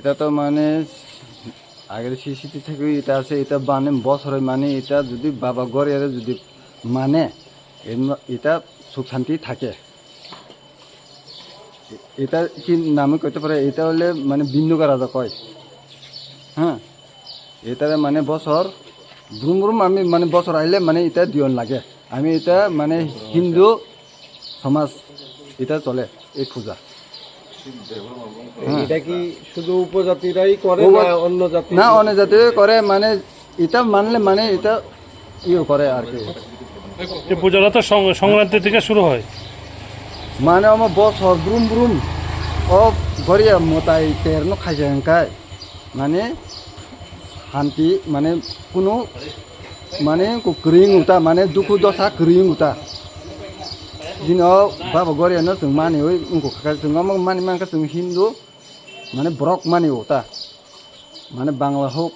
এটা তো মানে আগের সিসিটি থেকে এটা আছে, এটা মানে বছরে মানে এটা যদি বাবা গড়ে যদি মানে এটা সুখ শান্তি থাকে। এটা কি নামে কইতে পারে? এটা হলে মানে বিন্দুকা রাজা কয়। হ্যাঁ? এটারে মানে বছর ব্রুম ব্রুম আমি মানে বছর আইলে মানে এটা দিয়ন লাগে। আমি এটা মানে হিন্দু সমাজ, এটা চলে, এই পূজা। এটা কি শুধু উপজাতিরাই করে না অন্য জাতি? না অনেক জাতি করে মানে এটা মানলে মানে এটা ইয়ে করে আর কি। এই পূজাটা তো সংক্রান্তি থেকে শুরু হয়। মানে আমার বছর ব্রুম ব্রুম ও গড়িয়া মতাই তেরনো খাইছে হেনকাই মানে শান্তি মানে কোনো মানে ক্রিং উতা মানে দুখু দশা যিনিও বাবা গৰি আনো যোন মানে হৈ উংকাই মানে মানে যোন হিন্দু মানে ব্ৰক মানে তা মানে বাংলা হওক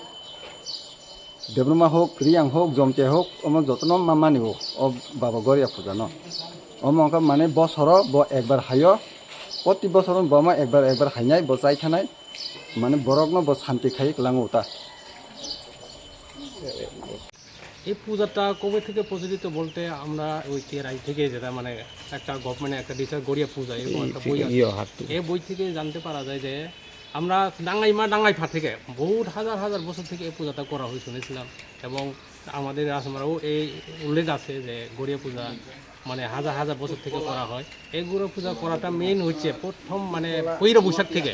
ডেব্ৰমা হওক ৰিয়াং হওক জমতীয়া হওক অম যত্ন মা মানিব অ বাবা গৰিয়া পূজা ন অমক মানে বছৰ ব একবাৰ খাই প্ৰতি বছৰ ব মই একবাৰ একবাৰ বচাই খানাই মানে বৰক ন ব শান্তি খাই লাঙো তা এই পূজাটা কবে থেকে প্রচলিত বলতে আমরা ওই তেরাই থেকে যেটা মানে একটা গভর্নমেন্টের একটা ডিসার গড়িয়া পূজা এরকম একটা বই আছে। এই বই থেকে জানতে পারা যায় যে আমরা ডাঙ্গাইমা ডাঙ্গাইফা থেকে বহুত হাজার হাজার বছর থেকে এই পূজাটা করা হয় শুনেছিলাম। এবং আমাদের রাসমারাও এই উল্লেখ আছে যে গড়িয়া পূজা মানে হাজার হাজার বছর থেকে করা হয়। এই গড়িয়া পূজা করাটা মেইন হচ্ছে প্রথম মানে পৈরা বৈশাখ থেকে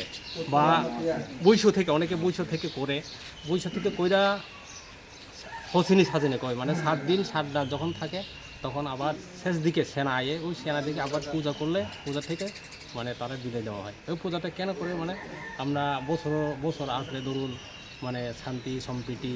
বা বৈশ থেকে অনেকে বৈশ থেকে করে। বৈশ থেকে কইরা হসিনি সাজিনে কয় মানে সাত দিন, সাত রাত যখন থাকে, তখন আবার শেষ দিকে সেনা আয়ে, ওই সেনা দিকে আবার পূজা করলে, পূজা থেকে মানে তারা বিদায় দেওয়া হয়। ওই পূজাটা কেন করে মানে আমরা বছর বছর আসলে ধরুন মানে শান্তি, সম্প্রীতি